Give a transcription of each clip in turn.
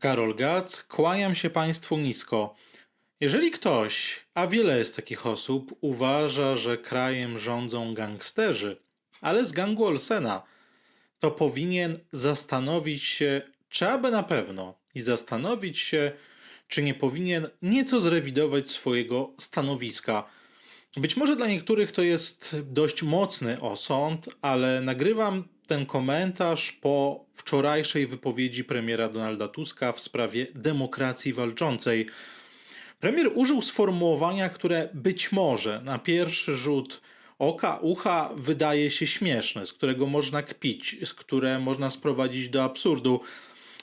Karol Gac, kłaniam się Państwu nisko. Jeżeli ktoś, a wiele jest takich osób, uważa, że krajem rządzą gangsterzy, ale z gangu Olsena, to powinien zastanowić się, czy aby na pewno, i zastanowić się, czy nie powinien nieco zrewidować swojego stanowiska. Być może dla niektórych to jest dość mocny osąd, ale nagrywam ten komentarz po wczorajszej wypowiedzi premiera Donalda Tuska w sprawie demokracji walczącej. Premier użył sformułowania, które być może na pierwszy rzut oka, ucha wydaje się śmieszne, z którego można kpić, z które można sprowadzić do absurdu,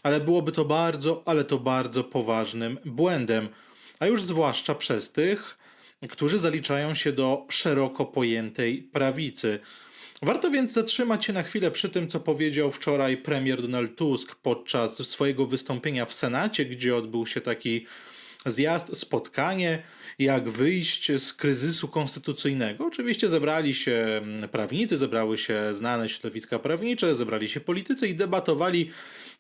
ale byłoby to bardzo, ale to bardzo poważnym błędem, a już zwłaszcza przez tych, którzy zaliczają się do szeroko pojętej prawicy. Warto więc zatrzymać się na chwilę przy tym, co powiedział wczoraj premier Donald Tusk podczas swojego wystąpienia w Senacie, gdzie odbył się taki zjazd, spotkanie, jak wyjść z kryzysu konstytucyjnego. Oczywiście zebrali się prawnicy, zebrały się znane środowiska prawnicze, zebrali się politycy i debatowali,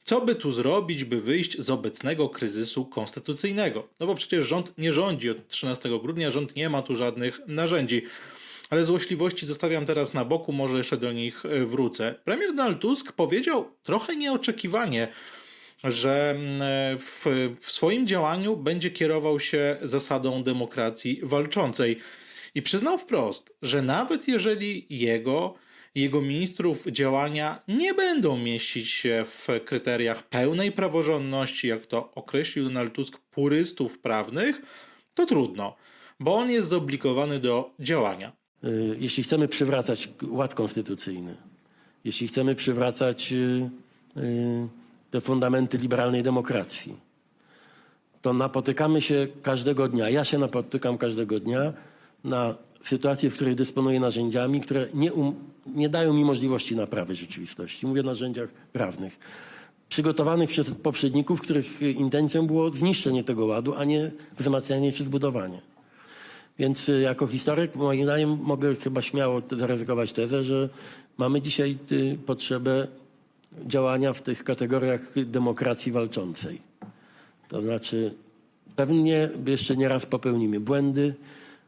co by tu zrobić, by wyjść z obecnego kryzysu konstytucyjnego. No bo przecież rząd nie rządzi od 13 grudnia, rząd nie ma tu żadnych narzędzi. Ale złośliwości zostawiam teraz na boku, może jeszcze do nich e, wrócę. Premier Donald Tusk powiedział trochę nieoczekiwanie, że mm, w, w swoim działaniu będzie kierował się zasadą demokracji walczącej. I przyznał wprost, że nawet jeżeli jego jego ministrów działania nie będą mieścić się w kryteriach pełnej praworządności, jak to określił Donald Tusk, purystów prawnych, to trudno, bo on jest zobligowany do działania. Y, Jeśli chcemy przywracać ład konstytucyjny, jeśli chcemy przywracać y, y, te fundamenty liberalnej demokracji, to napotykamy się każdego dnia, ja się napotykam każdego dnia na sytuację, w której dysponuję narzędziami, które nie, um, nie dają mi możliwości naprawy rzeczywistości. Mówię o narzędziach prawnych. Przygotowanych przez poprzedników, których intencją było zniszczenie tego ładu, a nie wzmacnianie czy zbudowanie. Więc y, jako historyk, moim zdaniem, mogę chyba śmiało zaryzykować tezę, że mamy dzisiaj y, potrzebę działania w tych kategoriach demokracji walczącej. To znaczy, pewnie jeszcze nie raz popełnimy błędy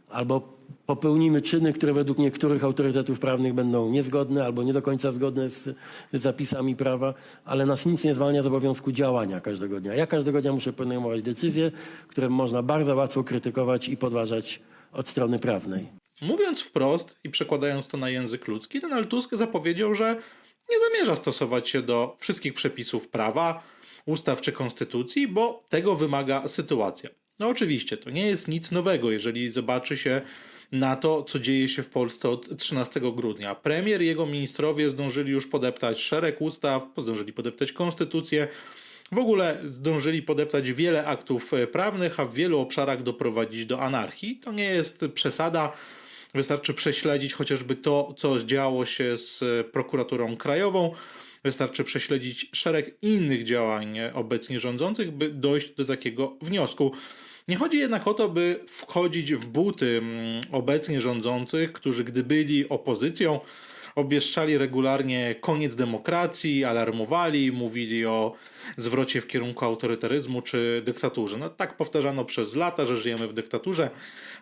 albo popełnimy czyny, które według niektórych autorytetów prawnych będą niezgodne albo nie do końca zgodne z zapisami prawa, ale nas nic nie zwalnia z obowiązku działania każdego dnia. Ja każdego dnia muszę podejmować decyzje, które można bardzo łatwo krytykować i podważać od strony prawnej. Mówiąc wprost i przekładając to na język ludzki, Donald Tusk zapowiedział, że nie zamierza stosować się do wszystkich przepisów prawa, ustaw czy konstytucji, bo tego wymaga sytuacja. No oczywiście, to nie jest nic nowego, jeżeli zobaczy się na to, co dzieje się w Polsce od 13 grudnia. Premier i jego ministrowie zdążyli już podeptać szereg ustaw, zdążyli podeptać konstytucję, w ogóle zdążyli podeptać wiele aktów e, prawnych, a w wielu obszarach doprowadzić do anarchii. To nie jest przesada. Wystarczy prześledzić chociażby to, co działo się z e, prokuraturą krajową. Wystarczy prześledzić szereg innych działań e, obecnie rządzących, by dojść do takiego wniosku. Nie chodzi jednak o to, by wchodzić w buty mm, obecnie rządzących, którzy gdy byli opozycją, obwieszczali regularnie koniec demokracji, alarmowali, mówili o zwrocie w kierunku autorytaryzmu czy dyktaturze. No tak powtarzano przez lata, że żyjemy w dyktaturze,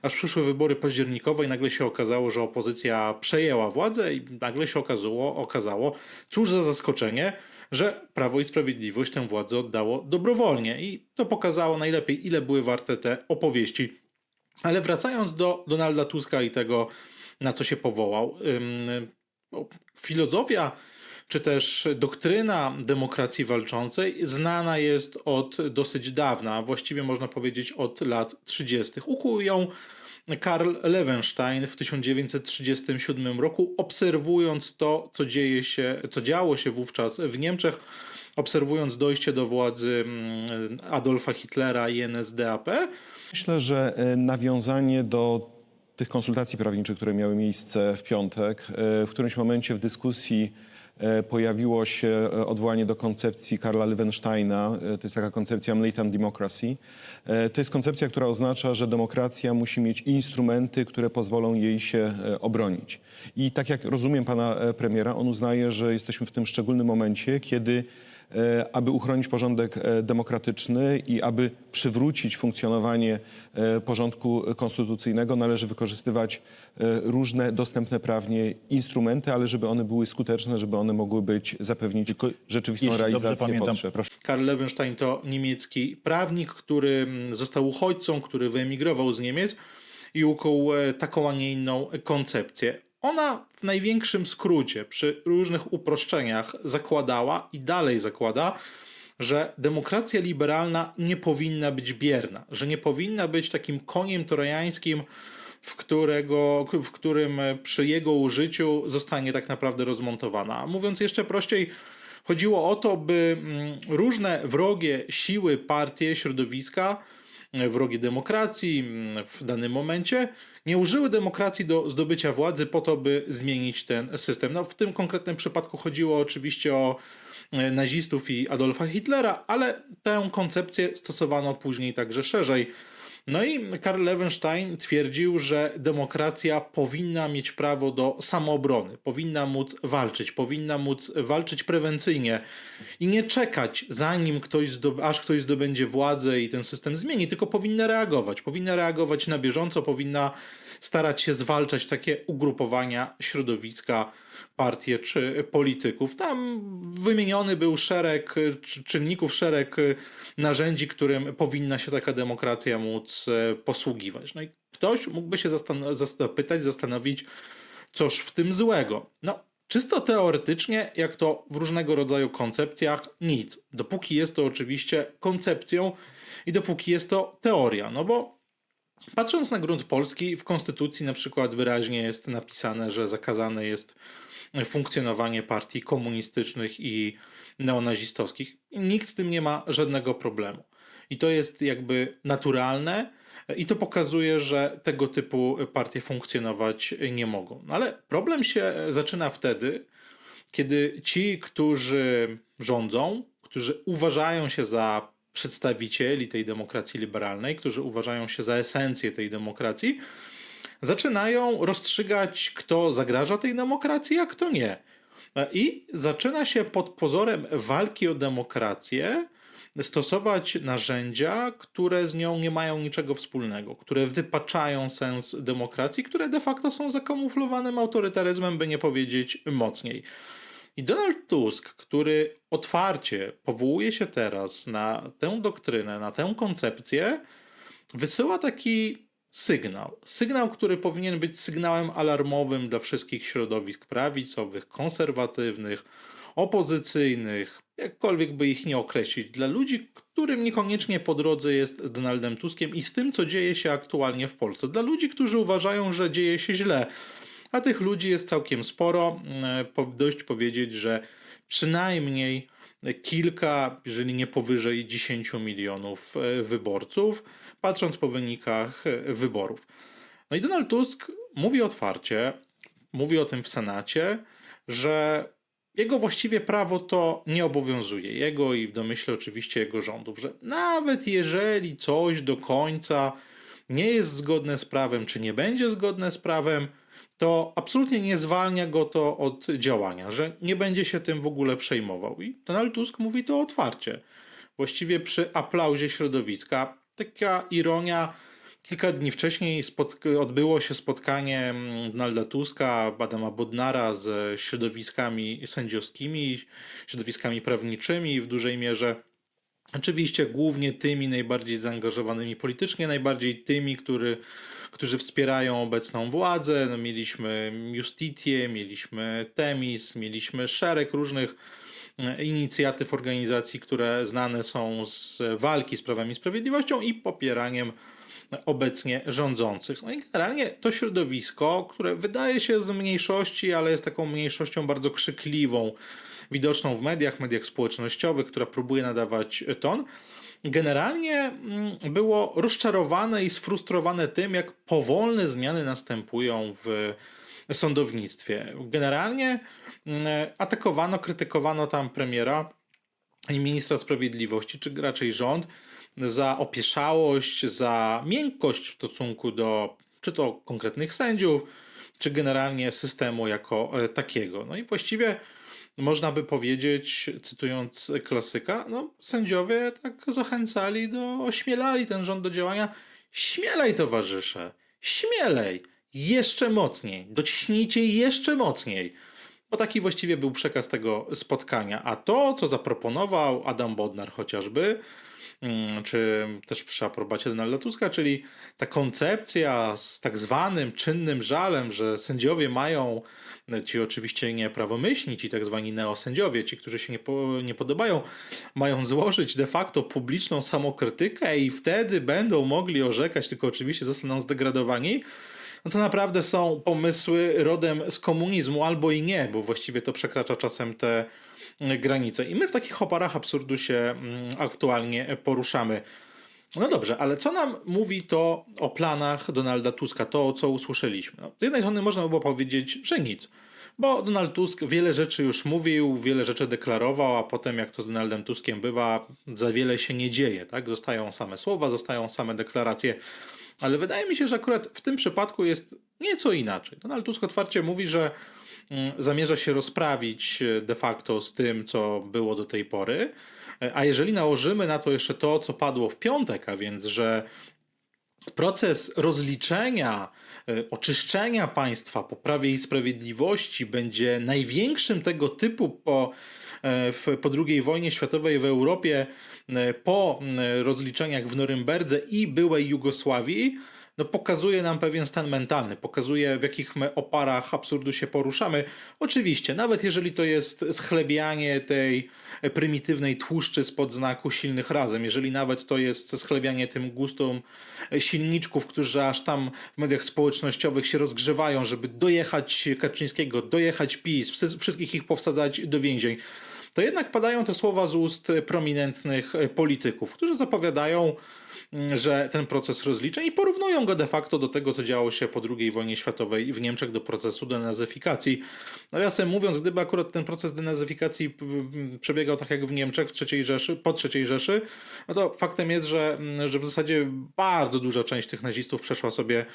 aż przyszły wybory październikowe i nagle się okazało, że opozycja przejęła władzę i nagle się okazało, okazało cóż za zaskoczenie, że Prawo i Sprawiedliwość tę władzę oddało dobrowolnie i to pokazało najlepiej, ile były warte te opowieści. Ale wracając do Donalda Tuska i tego, na co się powołał, filozofia czy też doktryna demokracji walczącej znana jest od dosyć dawna, właściwie można powiedzieć od lat 30. Ukuł ją Karl Lewenstein w 1937 roku, obserwując to, co dzieje się, co działo się wówczas w Niemczech, obserwując dojście do władzy mm, Adolfa Hitlera i NSDAP. Myślę, że e, nawiązanie do tych konsultacji prawniczych, które miały miejsce w piątek, e, w którymś momencie w dyskusji e, pojawiło się e, odwołanie do koncepcji Karla Lewensteina. To jest taka koncepcja militant democracy. To jest koncepcja, która oznacza, że demokracja musi mieć instrumenty, które pozwolą jej się obronić. I tak jak rozumiem pana premiera, on uznaje, że jesteśmy w tym szczególnym momencie, kiedy aby uchronić porządek e, demokratyczny i aby przywrócić funkcjonowanie e, porządku konstytucyjnego, należy wykorzystywać e, różne dostępne prawnie instrumenty, ale żeby one były skuteczne, żeby one mogły być zapewnić rzeczywistą Jeśli dobrze realizację pamiętam, potrzeb. proszę. Karl Lewenstein to niemiecki prawnik, który mm, został uchodźcą, który wyemigrował z Niemiec i ukuł e, taką, a nie inną koncepcję. Ona w największym skrócie, przy różnych uproszczeniach, zakładała i dalej zakłada, że demokracja liberalna nie powinna być bierna, że nie powinna być takim koniem trojańskim, w, którego, w którym przy jego użyciu zostanie tak naprawdę rozmontowana. Mówiąc jeszcze prościej, chodziło o to, by mm, różne wrogie siły, partie, środowiska, e, wrogie demokracji mm, w danym momencie nie użyły demokracji do zdobycia władzy po to, by zmienić ten system. No, w tym konkretnym przypadku chodziło oczywiście o e, nazistów i Adolfa Hitlera, ale tę koncepcję stosowano później także szerzej. No i Karl Lewenstein twierdził, że demokracja powinna mieć prawo do samoobrony, powinna móc walczyć, powinna móc walczyć prewencyjnie i nie czekać, zanim ktoś aż ktoś zdobędzie władzę i ten system zmieni, tylko powinna reagować. Powinna reagować na bieżąco, powinna starać się zwalczać takie ugrupowania, środowiska, partie czy polityków. Tam wymieniony był szereg y, czy- czynników, szereg y, narzędzi, którym powinna się taka demokracja móc e, posługiwać. No i ktoś mógłby się zastan- zapytać, zastanowić, coż w tym złego. No, czysto teoretycznie, jak to w różnego rodzaju koncepcjach, nic. Dopóki jest to oczywiście koncepcją i dopóki jest to teoria. No bo Patrząc na grunt polski, w konstytucji na przykład wyraźnie jest napisane, że zakazane jest funkcjonowanie partii komunistycznych i neonazistowskich. Nikt z tym nie ma żadnego problemu. I to jest jakby naturalne i to pokazuje, że tego typu partie funkcjonować nie mogą. No ale problem się zaczyna wtedy, kiedy ci, którzy rządzą, którzy uważają się za przedstawicieli tej demokracji liberalnej, którzy uważają się za esencję tej demokracji, zaczynają rozstrzygać, kto zagraża tej demokracji, a kto nie. I zaczyna się pod pozorem walki o demokrację stosować narzędzia, które z nią nie mają niczego wspólnego, które wypaczają sens demokracji, które de facto są zakamuflowanym autorytaryzmem, by nie powiedzieć mocniej. I Donald Tusk, który otwarcie powołuje się teraz na tę doktrynę, na tę koncepcję, wysyła taki sygnał. Sygnał, który powinien być sygnałem alarmowym dla wszystkich środowisk prawicowych, konserwatywnych, opozycyjnych, jakkolwiek by ich nie określić, dla ludzi, którym niekoniecznie po drodze jest z Donaldem Tuskiem i z tym, co dzieje się aktualnie w Polsce. Dla ludzi, którzy uważają, że dzieje się źle. A tych ludzi jest całkiem sporo. E, Dość powiedzieć, że przynajmniej kilka, jeżeli nie powyżej 10 milionów e, wyborców, patrząc po wynikach e, wyborów. No i Donald Tusk mówi otwarcie, mówi o tym w Senacie, że jego właściwie prawo to nie obowiązuje. Jego i w domyśle oczywiście jego rządów, że nawet jeżeli coś do końca nie jest zgodne z prawem, czy nie będzie zgodne z prawem, to absolutnie nie zwalnia go to od działania, że nie będzie się tym w ogóle przejmował. I Donald Tusk mówi to otwarcie. Właściwie przy aplauzie środowiska. Taka ironia. Kilka dni wcześniej odbyło się spotkanie mm, Donalda Tuska, Adama Bodnara z środowiskami sędziowskimi, środowiskami prawniczymi w dużej mierze. Oczywiście głównie tymi najbardziej zaangażowanymi politycznie, najbardziej tymi, który, którzy wspierają obecną władzę. No, mieliśmy Justitię, mieliśmy Temis, mieliśmy szereg różnych inicjatyw organizacji, które znane są z walki z prawem i sprawiedliwością i popieraniem obecnie rządzących. No i generalnie to środowisko, które wydaje się z mniejszości, ale jest taką mniejszością bardzo krzykliwą, widoczną w mediach, mediach społecznościowych, która próbuje nadawać ton, generalnie mm, było rozczarowane i sfrustrowane tym, jak powolne zmiany następują w sądownictwie. Generalnie mm, atakowano, krytykowano tam premiera i ministra sprawiedliwości, czy raczej rząd, za opieszałość, za miękkość w stosunku do czy to konkretnych sędziów, czy generalnie systemu jako e, takiego. No i właściwie można by powiedzieć, cytując klasyka, no sędziowie tak zachęcali do, ośmielali ten rząd do działania. Śmielej, towarzysze, śmielej, jeszcze mocniej, dociśnijcie jeszcze mocniej. Bo taki właściwie był przekaz tego spotkania. A to, co zaproponował Adam Bodnar chociażby, mm, czy też przy aprobacie Donalda Tuska, czyli ta koncepcja z tak zwanym czynnym żalem, że sędziowie mają, ci oczywiście nieprawomyślni, ci tak zwani neosędziowie, ci, którzy się nie, po, nie podobają, mają złożyć de facto publiczną samokrytykę i wtedy będą mogli orzekać, tylko oczywiście zostaną zdegradowani no to naprawdę są pomysły rodem z komunizmu, albo i nie, bo właściwie to przekracza czasem te mm, granice. I my w takich oparach absurdu się mm, aktualnie poruszamy. No dobrze, ale co nam mówi to o planach Donalda Tuska, to co usłyszeliśmy? No, z jednej strony można by było powiedzieć, że nic. Bo Donald Tusk wiele rzeczy już mówił, wiele rzeczy deklarował, a potem, jak to z Donaldem Tuskiem bywa, za wiele się nie dzieje. Tak? Zostają same słowa, zostają same deklaracje. Ale wydaje mi się, że akurat w tym przypadku jest nieco inaczej. Donald Tusk otwarcie mówi, że mm, zamierza się rozprawić e, de facto z tym, co było do tej pory. E, A jeżeli nałożymy na to jeszcze to, co padło w piątek, a więc, że proces rozliczenia, e, oczyszczenia państwa po prawie i sprawiedliwości będzie największym tego typu po, e, w, po II wojnie światowej w Europie, e, po m, rozliczeniach w Norymberdze i byłej Jugosławii, no pokazuje nam pewien stan mentalny, pokazuje w jakich my oparach absurdu się poruszamy. Oczywiście, nawet jeżeli to jest schlebianie tej prymitywnej tłuszczy spod znaku silnych razem, jeżeli nawet to jest schlebianie tym gustom silniczków, którzy aż tam w mediach społecznościowych się rozgrzewają, żeby dojechać Kaczyńskiego, dojechać PiS, wszys- wszystkich ich powsadzać do więzień, to jednak padają te słowa z ust prominentnych polityków, którzy zapowiadają, mm, że ten proces rozliczeń i porównują go de facto do tego, co działo się po II wojnie światowej w Niemczech, do procesu denazyfikacji. Nawiasem mówiąc, gdyby akurat ten proces denazyfikacji przebiegał tak jak w Niemczech w III Rzeszy, po III Rzeszy, no to faktem jest, że, mm, że w zasadzie bardzo duża część tych nazistów przeszła sobie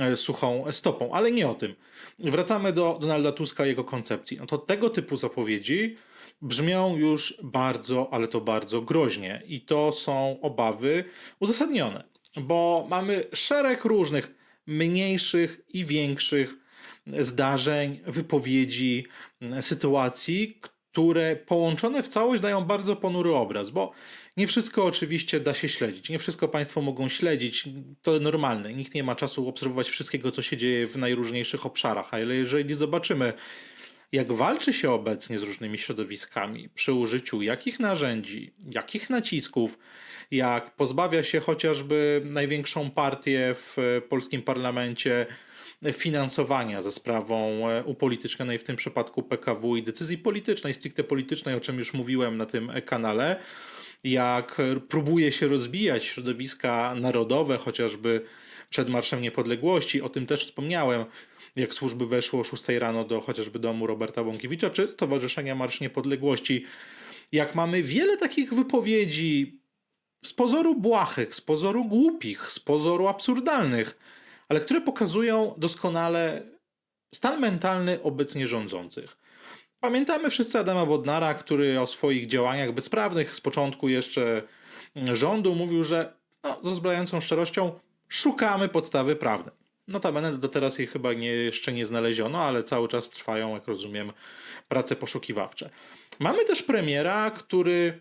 e, suchą stopą, ale nie o tym. Wracamy do Donalda Tuska i jego koncepcji. No to tego typu zapowiedzi brzmią już bardzo, ale to bardzo groźnie. I to są obawy uzasadnione, bo mamy szereg różnych mniejszych i większych zdarzeń, wypowiedzi, sytuacji, które połączone w całość dają bardzo ponury obraz, bo nie wszystko oczywiście da się śledzić. Nie wszystko Państwo mogą śledzić. To normalne. Nikt nie ma czasu obserwować wszystkiego, co się dzieje w najróżniejszych obszarach, ale jeżeli zobaczymy, jak walczy się obecnie z różnymi środowiskami, przy użyciu jakich narzędzi, jakich nacisków, jak pozbawia się chociażby największą partię w polskim parlamencie finansowania za sprawą e, upolitycznionej w tym przypadku PKW i decyzji politycznej, stricte politycznej, o czym już mówiłem na tym kanale, jak próbuje się rozbijać środowiska narodowe, chociażby przed Marszem Niepodległości, o tym też wspomniałem, jak służby weszło o 6 rano do chociażby domu Roberta Bąkiewicza, czy Stowarzyszenia Marsz Niepodległości. Jak mamy wiele takich wypowiedzi z pozoru błahych, z pozoru głupich, z pozoru absurdalnych, ale które pokazują doskonale stan mentalny obecnie rządzących. Pamiętamy wszyscy Adama Bodnara, który o swoich działaniach bezprawnych z początku jeszcze rządu mówił, że no, z rozbrajającą szczerością szukamy podstawy prawnej. Notabene do teraz jej chyba nie, jeszcze nie znaleziono, ale cały czas trwają, jak rozumiem, prace poszukiwawcze. Mamy też premiera, który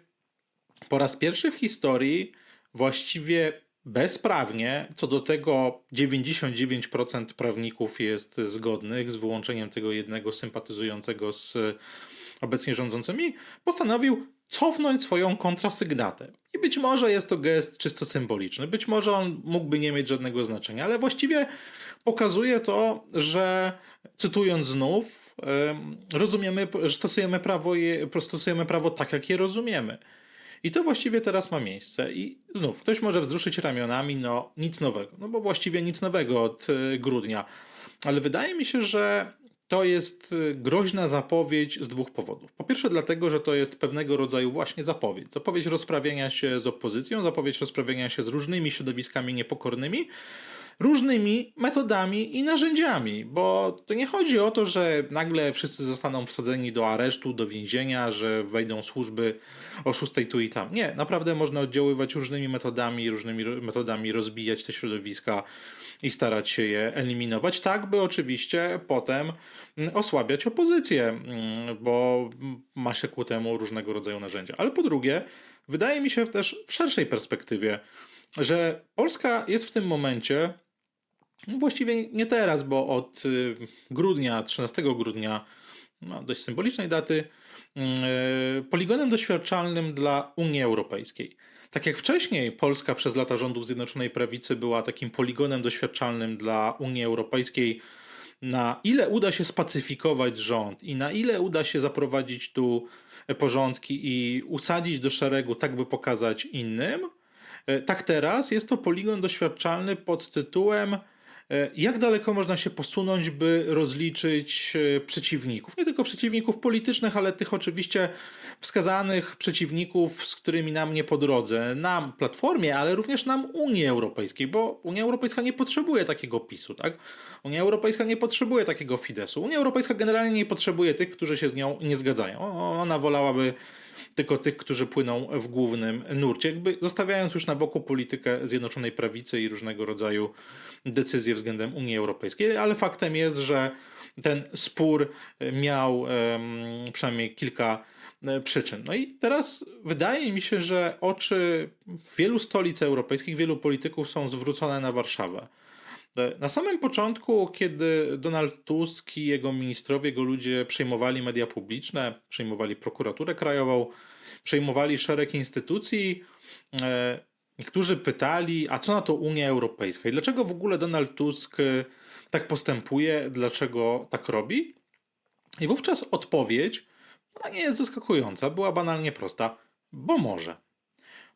po raz pierwszy w historii właściwie bezprawnie, co do tego 99% prawników jest zgodnych, z wyłączeniem tego jednego sympatyzującego z obecnie rządzącymi, postanowił cofnąć swoją kontrasygnatę. I być może jest to gest czysto symboliczny, być może on mógłby nie mieć żadnego znaczenia, ale właściwie pokazuje to, że cytując znów, em, rozumiemy, stosujemy prawo, je, stosujemy prawo tak, jak je rozumiemy. I to właściwie teraz ma miejsce. I znów, ktoś może wzruszyć ramionami, no nic nowego. No bo właściwie nic nowego od y, grudnia. Ale wydaje mi się, że to jest y, groźna zapowiedź z dwóch powodów. Po pierwsze, dlatego, że to jest pewnego rodzaju właśnie zapowiedź. Zapowiedź rozprawienia się z opozycją, zapowiedź rozprawienia się z różnymi środowiskami niepokornymi. różnymi metodami i narzędziami, bo to nie chodzi o to, że nagle wszyscy zostaną wsadzeni do aresztu, do więzienia, że wejdą służby o szóstej tu i tam. Nie, naprawdę można oddziaływać różnymi metodami, różnymi metodami rozbijać te środowiska i starać się je eliminować, tak by oczywiście potem mm, osłabiać opozycję, mm, bo ma się ku temu różnego rodzaju narzędzia. Ale po drugie, wydaje mi się też w szerszej perspektywie, że Polska jest w tym momencie, no właściwie nie teraz, bo od y, grudnia, 13 grudnia, no dość symbolicznej daty, mm, y, poligonem doświadczalnym dla Unii Europejskiej. Tak jak wcześniej Polska przez lata rządów Zjednoczonej Prawicy była takim poligonem doświadczalnym dla Unii Europejskiej, na ile uda się spacyfikować rząd i na ile uda się zaprowadzić tu porządki i usadzić do szeregu, tak by pokazać innym, e, tak teraz jest to poligon doświadczalny pod tytułem jak daleko można się posunąć, by rozliczyć e, przeciwników. Nie tylko przeciwników politycznych, ale tych oczywiście wskazanych przeciwników, z którymi nam nie po drodze. Nam, Platformie, ale również nam Unii Europejskiej, bo Unia Europejska nie potrzebuje takiego PiSu, tak? Unia Europejska nie potrzebuje takiego Fidesu. Unia Europejska generalnie nie potrzebuje tych, którzy się z nią nie zgadzają. Ona wolałaby tylko tych, którzy płyną w głównym nurcie, jakby zostawiając już na boku politykę Zjednoczonej Prawicy i różnego rodzaju decyzje względem Unii Europejskiej, ale faktem jest, że ten spór miał przynajmniej kilka e, przyczyn. No i teraz wydaje mi się, że oczy wielu stolic europejskich, wielu polityków są zwrócone na Warszawę. E, Na samym początku, kiedy Donald Tusk i jego ministrowie, jego ludzie przejmowali media publiczne, przejmowali prokuraturę krajową, przejmowali szereg instytucji, e, niektórzy pytali, a co na to Unia Europejska i dlaczego w ogóle Donald Tusk e, tak postępuje, dlaczego tak robi? I wówczas odpowiedź, ona nie jest zaskakująca, była banalnie prosta, bo może.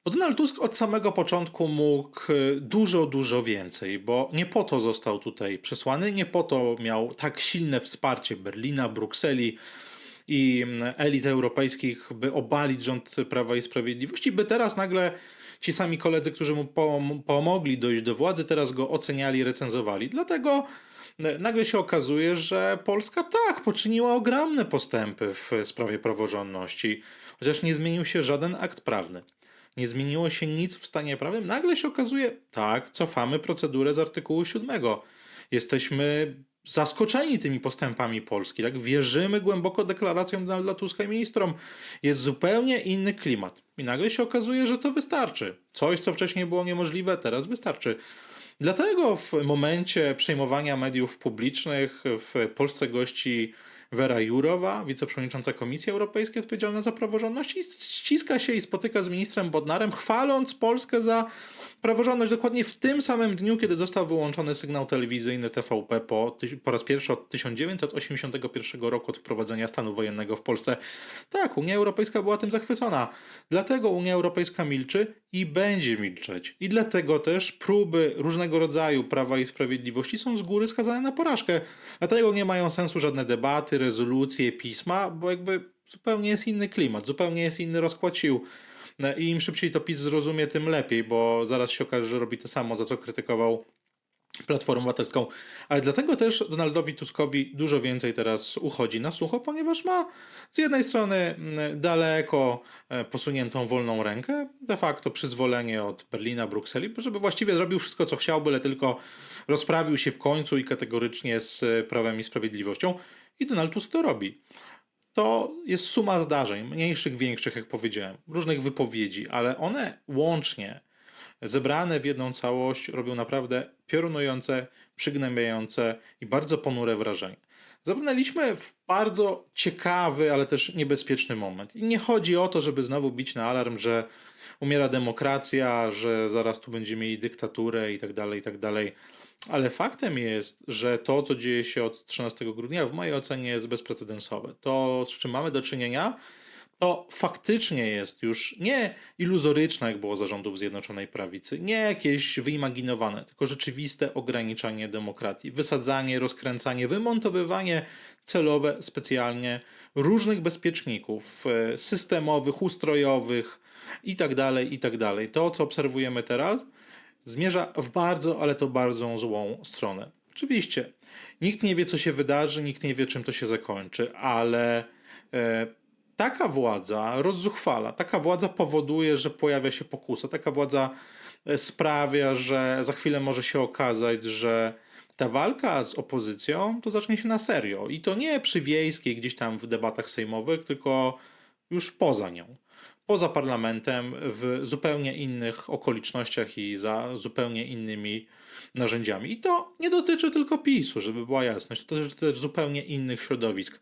Donald Tusk od samego początku mógł y, dużo, dużo więcej, bo nie po to został tutaj przesłany, nie po to miał tak silne wsparcie Berlina, Brukseli i mm, elit europejskich, by obalić rząd Prawa i Sprawiedliwości, by teraz nagle ci sami koledzy, którzy mu pom- pomogli dojść do władzy, teraz go oceniali, recenzowali. Dlatego nagle się okazuje, że Polska tak poczyniła ogromne postępy w sprawie praworządności, chociaż nie zmienił się żaden akt prawny nie zmieniło się nic w stanie prawnym, nagle się okazuje, tak, cofamy procedurę z artykułu 7. Jesteśmy zaskoczeni tymi postępami Polski, tak? Wierzymy głęboko deklaracjom Donalda Tuska i ministrom. Jest zupełnie inny klimat. I nagle się okazuje, że to wystarczy. Coś, co wcześniej było niemożliwe, teraz wystarczy. Dlatego w momencie przejmowania mediów publicznych w Polsce gości Wera Jurowa, wiceprzewodnicząca Komisji Europejskiej odpowiedzialna za praworządność i ściska się i spotyka z ministrem Bodnarem, chwaląc Polskę za praworządność dokładnie w tym samym dniu, kiedy został wyłączony sygnał telewizyjny TVP po, po raz pierwszy od 1981 roku od wprowadzenia stanu wojennego w Polsce. Tak, Unia Europejska była tym zachwycona. Dlatego Unia Europejska milczy i będzie milczeć. I dlatego też próby różnego rodzaju prawa i sprawiedliwości są z góry skazane na porażkę. Dlatego nie mają sensu żadne debaty, rezolucje, pisma, bo jakby zupełnie jest inny klimat, zupełnie jest inny rozkład sił. I im szybciej to PiS zrozumie, tym lepiej, bo zaraz się okaże, że robi to samo, za co krytykował Platformę Obywatelską. Ale dlatego też Donaldowi Tuskowi dużo więcej teraz uchodzi na sucho, ponieważ ma z jednej strony mm, daleko e, posuniętą wolną rękę, de facto przyzwolenie od Berlina, Brukseli, żeby właściwie zrobił wszystko, co chciał, byle tylko rozprawił się w końcu i kategorycznie z Prawem i Sprawiedliwością. I Donald Tusk to robi to jest suma zdarzeń, mniejszych, większych, jak powiedziałem, różnych wypowiedzi, ale one łącznie, zebrane w jedną całość, robią naprawdę piorunujące, przygnębiające i bardzo ponure wrażenie. Zabrnęliśmy w bardzo ciekawy, ale też niebezpieczny moment. I nie chodzi o to, żeby znowu bić na alarm, że umiera demokracja, że zaraz tu będziemy mieli dyktaturę i tak dalej, i tak dalej. Ale faktem jest, że to, co dzieje się od 13 grudnia, w mojej ocenie jest bezprecedensowe. To, z czym mamy do czynienia, to faktycznie jest już nie iluzoryczne, jak było zarządów Zjednoczonej Prawicy, nie jakieś wyimaginowane, tylko rzeczywiste ograniczanie demokracji, wysadzanie, rozkręcanie, wymontowywanie celowe specjalnie różnych bezpieczników e, systemowych, ustrojowych i tak dalej, i tak. To, co obserwujemy teraz, zmierza w bardzo, ale to bardzo złą stronę. Oczywiście, nikt nie wie, co się wydarzy, nikt nie wie, czym to się zakończy, ale e, taka władza rozzuchwala, taka władza powoduje, że pojawia się pokusa, taka władza e, sprawia, że za chwilę może się okazać, że ta walka z opozycją to zacznie się na serio. I to nie przy wiejskiej, gdzieś tam w debatach sejmowych, tylko już poza nią. Poza parlamentem, w zupełnie innych okolicznościach i za zupełnie innymi narzędziami. I to nie dotyczy tylko PiSu, żeby była jasność. To dotyczy też zupełnie innych środowisk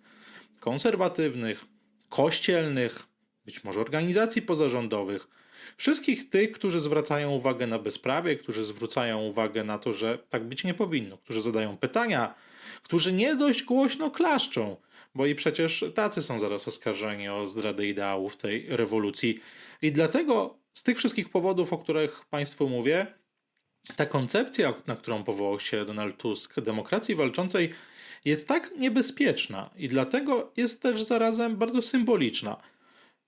konserwatywnych, kościelnych, być może organizacji pozarządowych. Wszystkich tych, którzy zwracają uwagę na bezprawie, którzy zwracają uwagę na to, że tak być nie powinno, którzy zadają pytania, którzy nie dość głośno klaszczą, bo i przecież tacy są zaraz oskarżeni o zdradę ideałów tej rewolucji. I dlatego z tych wszystkich powodów, o których Państwu mówię, ta koncepcja, na którą powołał się Donald Tusk, demokracji walczącej, jest tak niebezpieczna i dlatego jest też zarazem bardzo symboliczna.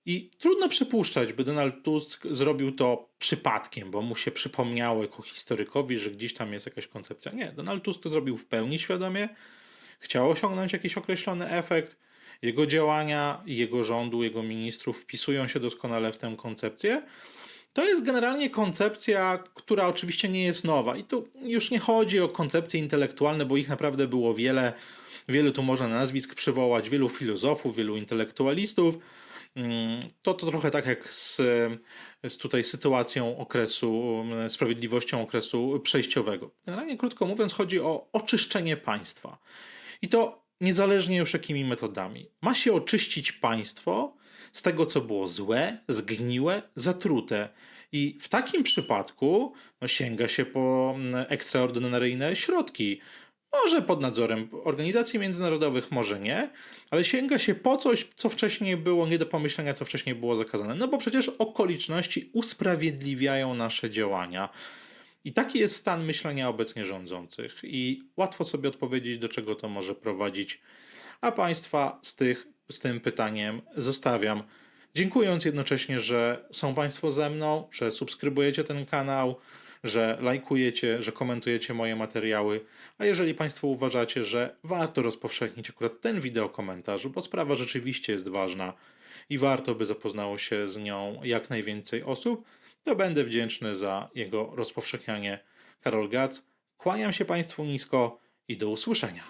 I trudno przypuszczać, by Donald Tusk zrobił to przypadkiem, bo mu się przypomniało jako historykowi, że gdzieś tam jest jakaś koncepcja. Nie, Donald Tusk to zrobił w pełni świadomie, chciał osiągnąć jakiś określony efekt. Jego działania, jego rządu, jego ministrów wpisują się doskonale w tę koncepcję. To jest generalnie koncepcja, która oczywiście nie jest nowa. I tu już nie chodzi o koncepcje intelektualne, bo ich naprawdę było wiele. Wielu tu można nazwisk przywołać, wielu filozofów, wielu intelektualistów. To, to trochę tak jak z, z tutaj sytuacją okresu, mm, sprawiedliwością okresu przejściowego. Generalnie, krótko mówiąc, chodzi o oczyszczenie państwa. I to niezależnie już jakimi metodami. Ma się oczyścić państwo z tego, co było złe, zgniłe, zatrute. I w takim przypadku no, sięga się po mm, ekstraordynaryjne środki. Może pod nadzorem organizacji międzynarodowych, może nie, ale sięga się po coś, co wcześniej było nie do pomyślenia, co wcześniej było zakazane. No bo przecież okoliczności usprawiedliwiają nasze działania. I taki jest stan myślenia obecnie rządzących. I łatwo sobie odpowiedzieć, do czego to może prowadzić. A Państwa z, tych, z tym pytaniem zostawiam. Dziękując jednocześnie, że są Państwo ze mną, że subskrybujecie ten kanał, że lajkujecie, że komentujecie moje materiały. A jeżeli Państwo uważacie, że warto rozpowszechnić akurat ten wideo komentarz, bo sprawa rzeczywiście jest ważna i warto by zapoznało się z nią jak najwięcej osób, to będę wdzięczny za jego rozpowszechnianie. Karol Gac, kłaniam się Państwu nisko i do usłyszenia.